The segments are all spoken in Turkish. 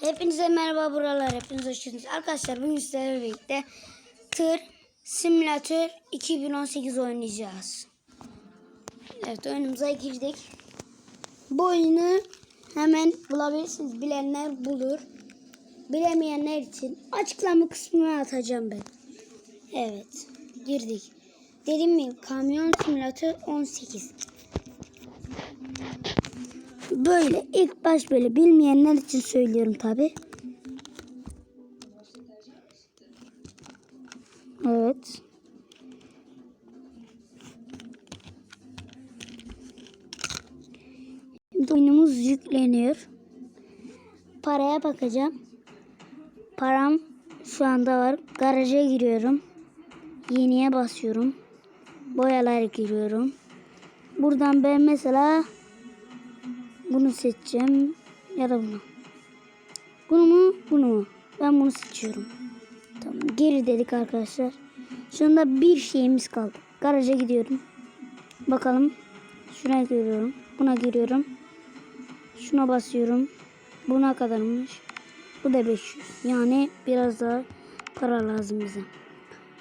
Hepinize merhaba buralar. Hepiniz hoş geldiniz. Arkadaşlar bugün sizlerle birlikte Tır Simülatör 2018 oynayacağız. Evet oyunumuza girdik. Bu oyunu hemen bulabilirsiniz. Bilenler bulur. Bilemeyenler için açıklama kısmına atacağım ben. Evet. Girdik. Dedim mi kamyon simülatör 18. Böyle ilk baş böyle bilmeyenler için söylüyorum tabi. Evet. Oyunumuz yükleniyor. Paraya bakacağım. Param şu anda var. Garaja giriyorum. Yeniye basıyorum. Boyalar giriyorum. Buradan ben mesela bunu seçeceğim ya da bunu. Bunu mu bunu mu? Ben bunu seçiyorum. Tamam geri dedik arkadaşlar. Şu anda bir şeyimiz kaldı. Garaja gidiyorum. Bakalım. Şuna giriyorum. Buna giriyorum. Şuna basıyorum. Buna kadarmış. Bu da 500. Yani biraz daha para lazım bize.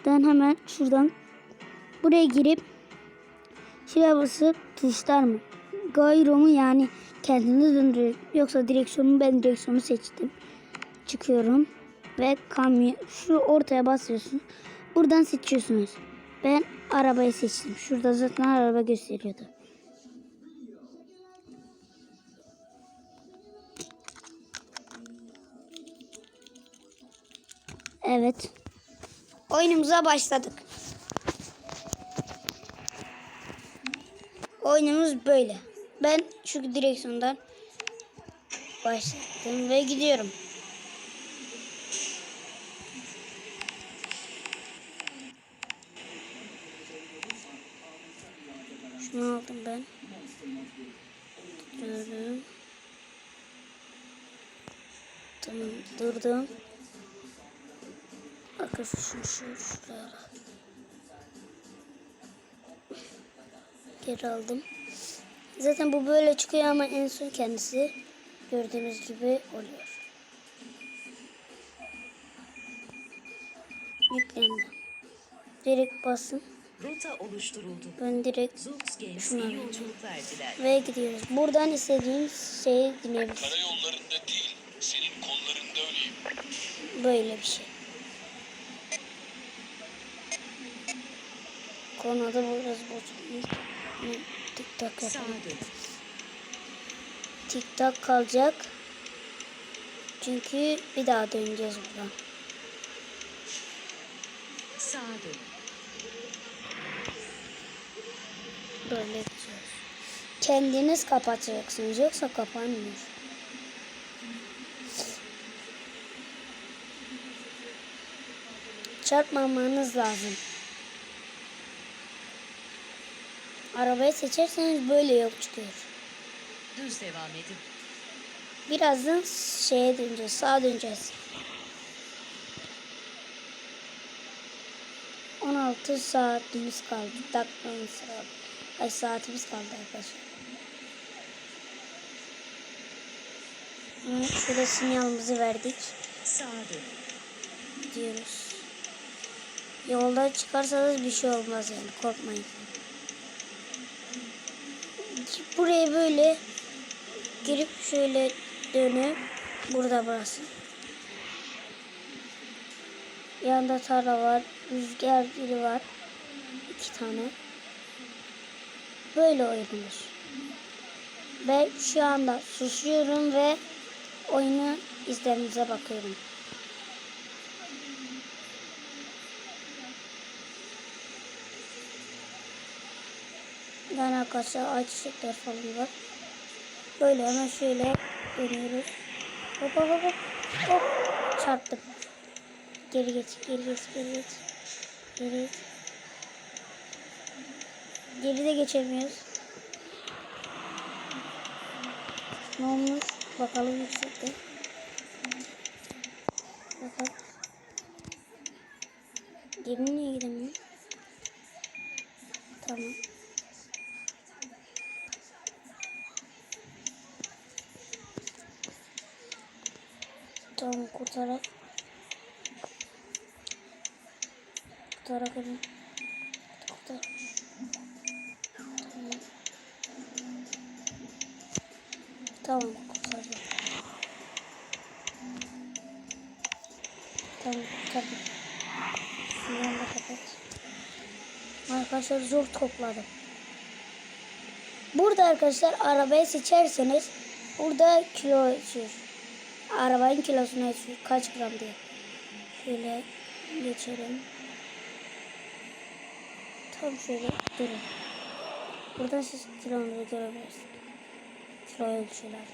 Ben hemen şuradan buraya girip şuraya basıp tuşlar mı? Gayro mu yani kendini döndürüyor. Yoksa direksiyonu ben direksiyonu seçtim. Çıkıyorum ve kamyon şu ortaya basıyorsun. Buradan seçiyorsunuz. Ben arabayı seçtim. Şurada zaten araba gösteriyordu. Evet. Oyunumuza başladık. Oyunumuz böyle. Ben şu direksiyondan başlattım ve gidiyorum. Şunu aldım ben. Durdum. Tamam durdum. Arkadaşlar şunu şöyle şuraya Geri aldım. Zaten bu böyle çıkıyor ama en son kendisi gördüğünüz gibi oluyor. Yüklendi. Direkt basın. Rota oluşturuldu. Ben direkt Şuna ve gidiyoruz. Buradan istediğimiz şeyi dinleyebiliriz. Karayollarında değil, senin kollarında öyleyim. Böyle bir şey. Konuda biraz bozulmuş. Sağa yapalım. dön. TikTok kalacak. Çünkü bir daha döneceğiz buradan. Sağa dön. Böyle gidiyoruz. Kendiniz kapatacaksınız yoksa kapanmıyor. Çarpmamanız lazım. Arabayı seçerseniz böyle yok çıkıyor. Düz devam edin. Birazdan şeye döneceğiz, sağa döneceğiz. 16 saatimiz kaldı. Dakikamız kaldı. Ay saatimiz kaldı arkadaşlar. Hı, Şurada sinyalimizi verdik. Sağa dön. Gidiyoruz. Yolda çıkarsanız bir şey olmaz yani korkmayın. Buraya böyle girip şöyle dönüp burada burası. Yanında tarla var, rüzgar gülü var. iki tane. Böyle oynanır. Ben şu anda susuyorum ve oyunu izlemenize bakıyorum. Yani arkadaşlar ağaç çiçekler falan var. Böyle hemen şöyle dönüyoruz. Hop hop hop. Hop. Çarptım. Geri geç, geri geç, geri geç. Geri geç. Geri de geçemiyoruz. Ne olmuş? Bakalım yüksekte. Bakalım. Geri niye gidemiyor? Tamam. Kurtarak hemen. Kurtar. Tamam. Tamam kurtardım. Tamam kurtardım. Şundan da kapat. Arkadaşlar zor topladım. Burada arkadaşlar arabayı seçerseniz burada kilo ölçüyor. Arabanın kilosunu ölçüyor. Kaç gram diye. Şöyle geçelim. Tam şöyle durun. Buradan siz kilometre görebilirsiniz. Kilo ölçüler.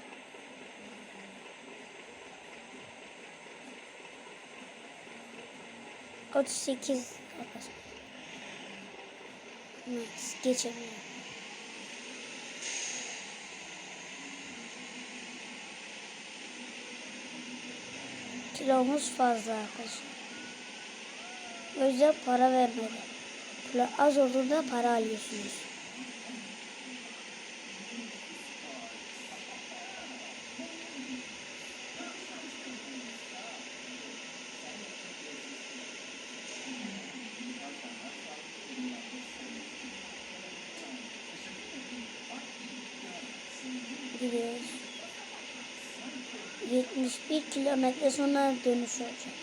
Otuz sekiz arkadaşlar. Evet, geçebilirim. Kilomuz fazla arkadaşlar. O yüzden para vermedi. Kilo az olduğunda para alıyorsunuz. Gidiyoruz. 71 kilometre sonra dönüş olacak.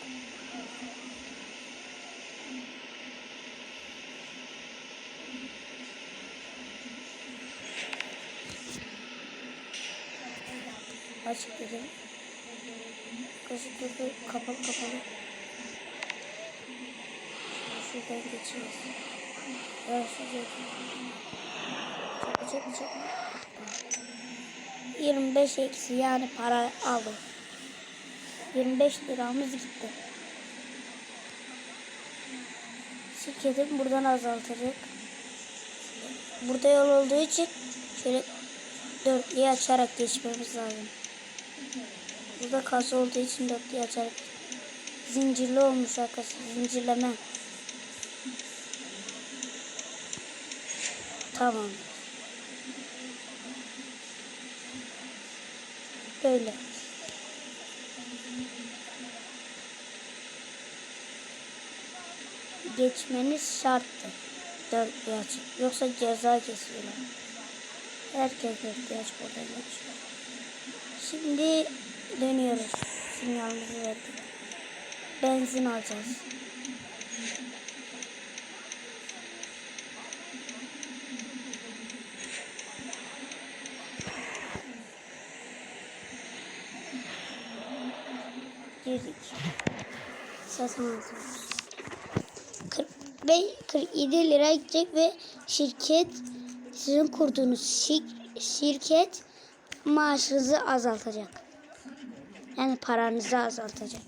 Açık dedim. Durdu. Kapalı kapalı. Şuradan geçeceğiz. Ya şuraya. Çabuk çabuk çabuk. 25 eksi yani para aldım. 25 liramız gitti. Şirketim buradan azaltacak. Burada yol olduğu için şöyle dörtlüyü açarak geçmemiz lazım. Burada kasa olduğu için dörtlüyü açarak zincirli olmuş arkadaşlar. Zincirleme. Tamam. Böyle. Geçmeniz şarttı. Dörtlü açık. Yoksa ceza kesiyorlar. Herkes açık oradan geçiyor. Şimdi dönüyoruz. Sinyalimizi verdik. Benzin alacağız. girdik. Satın alıyoruz. 45 47 lira gidecek ve şirket sizin kurduğunuz şir- şirket maaşınızı azaltacak. Yani paranızı azaltacak.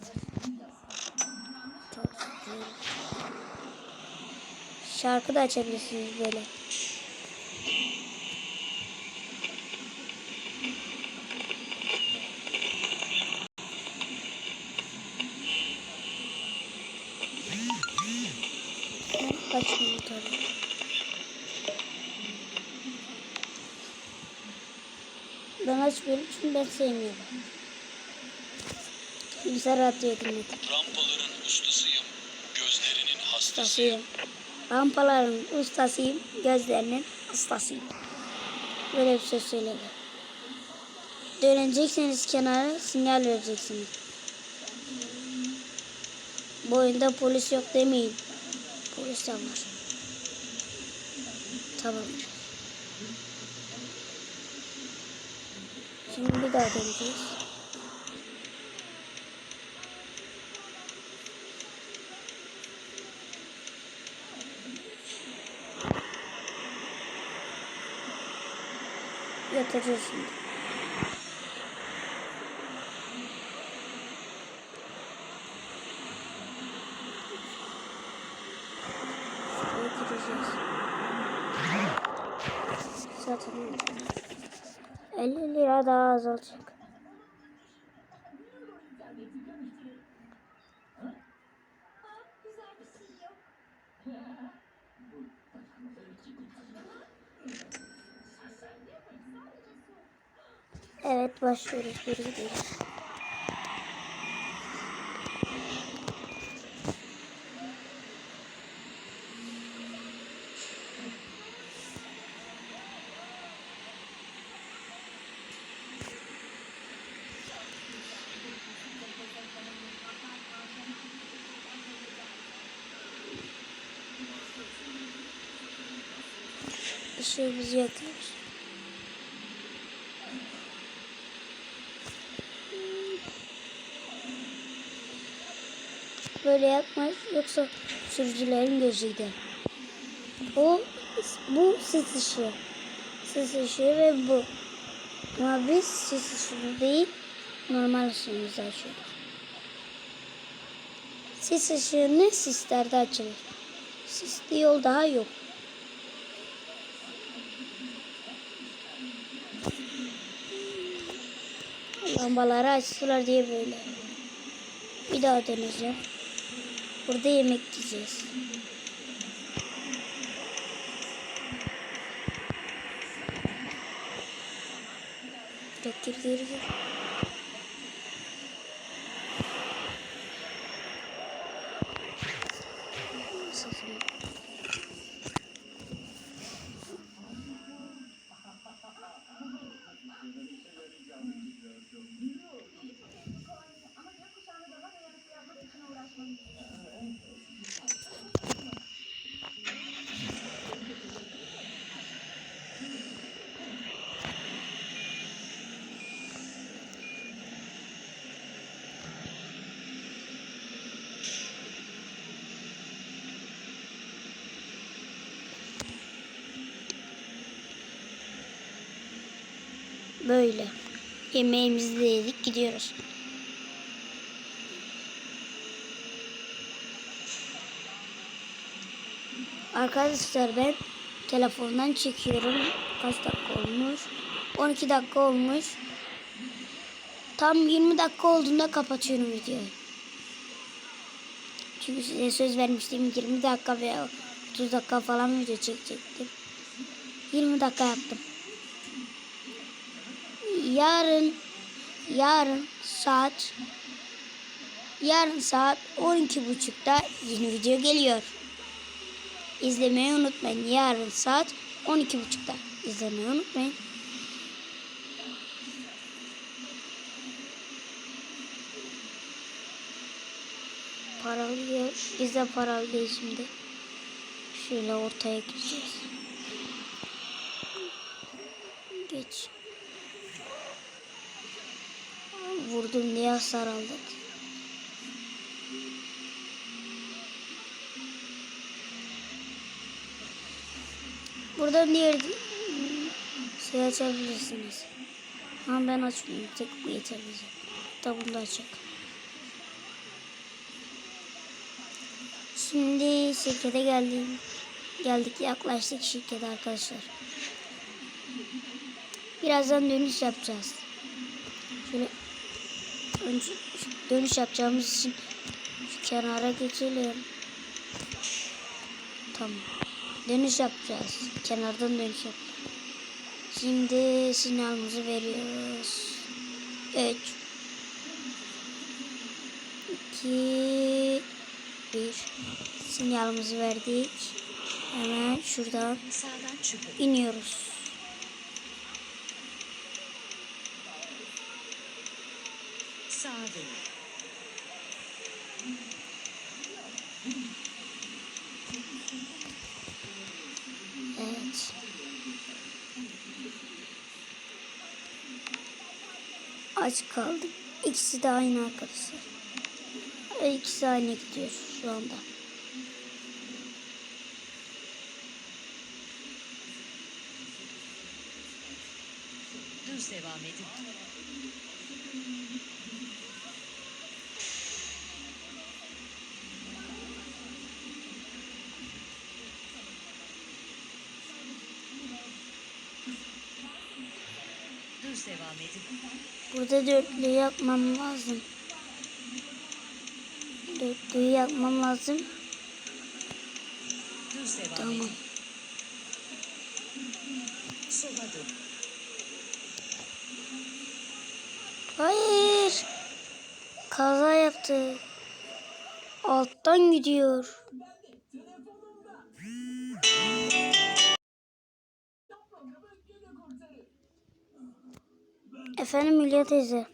Şarkı da açabilirsiniz böyle. Ben açmıyorum çünkü ben sevmiyorum. Kimse radyo dinledim. Rampaların ustasıyım. Gözlerinin hastasıyım. Rampaların ustasıyım. Gözlerinin ustasıyım. Böyle bir şey söyledi. Dönecekseniz kenara sinyal vereceksiniz. Bu oyunda polis yok demeyin. Polis de var. Tamam. Şimdi bir daha döneceğiz. Yatacağız şimdi. Gireceğiz. Zaten 50 lira daha azalacak. Evet başlıyoruz. Geri. Işığımızı yakıyoruz. Böyle yapmaz yoksa sürücülerin gözü gider. O bu sis ışığı. Sis ışığı ve bu. Ama biz sis ışığı değil normal ışığımızı açıyoruz. Sis ışığını sislerde açılır. Sisli yol daha yok. Lambaları açtılar diye böyle. Bir daha deneyeceğim. Burada yemek yiyeceğiz. Yok gir. Böyle. Yemeğimizi de yedik gidiyoruz. Arkadaşlar ben telefondan çekiyorum. Kaç dakika olmuş? 12 dakika olmuş. Tam 20 dakika olduğunda kapatıyorum videoyu. Çünkü size söz vermiştim 20 dakika veya 30 dakika falan video çekecektim. 20 dakika yaptım. Yarın yarın saat yarın saat 12.30'da yeni video geliyor. İzlemeyi unutmayın. Yarın saat 12.30'da izlemeyi unutmayın. Paralı yer. Biz de paralı değil şimdi. Şöyle ortaya gideceğiz. Geç. Vurdum diye hasar aldık. Buradan diğer şey açabilirsiniz. Ama ben açmıyorum. Tek bu yeter bize. Hatta bunu da açacak. Şimdi şirkete geldim. Geldik yaklaştık şirkete arkadaşlar. Birazdan dönüş yapacağız. Şöyle önce dönüş yapacağımız için kenara geçelim. Tamam. Dönüş yapacağız. Kenardan dönüş yapacağız. Şimdi sinyalımızı veriyoruz. 3 2 1 Sinyalımızı verdik. Hemen şuradan iniyoruz. Sağa dönün. Evet. Aç kaldık. İkisi de aynı arkadaşlar. İkisi aynı gidiyor şu anda. Düz devam edin. Düz devam edin. Burada dörtlüğü yapmam lazım. Dörtlüğü yapmam lazım. Düz devam Tamam. edin. Sola dön. Hayır. Kaza yaptı. Alttan gidiyor. Efendim Hülya teyze.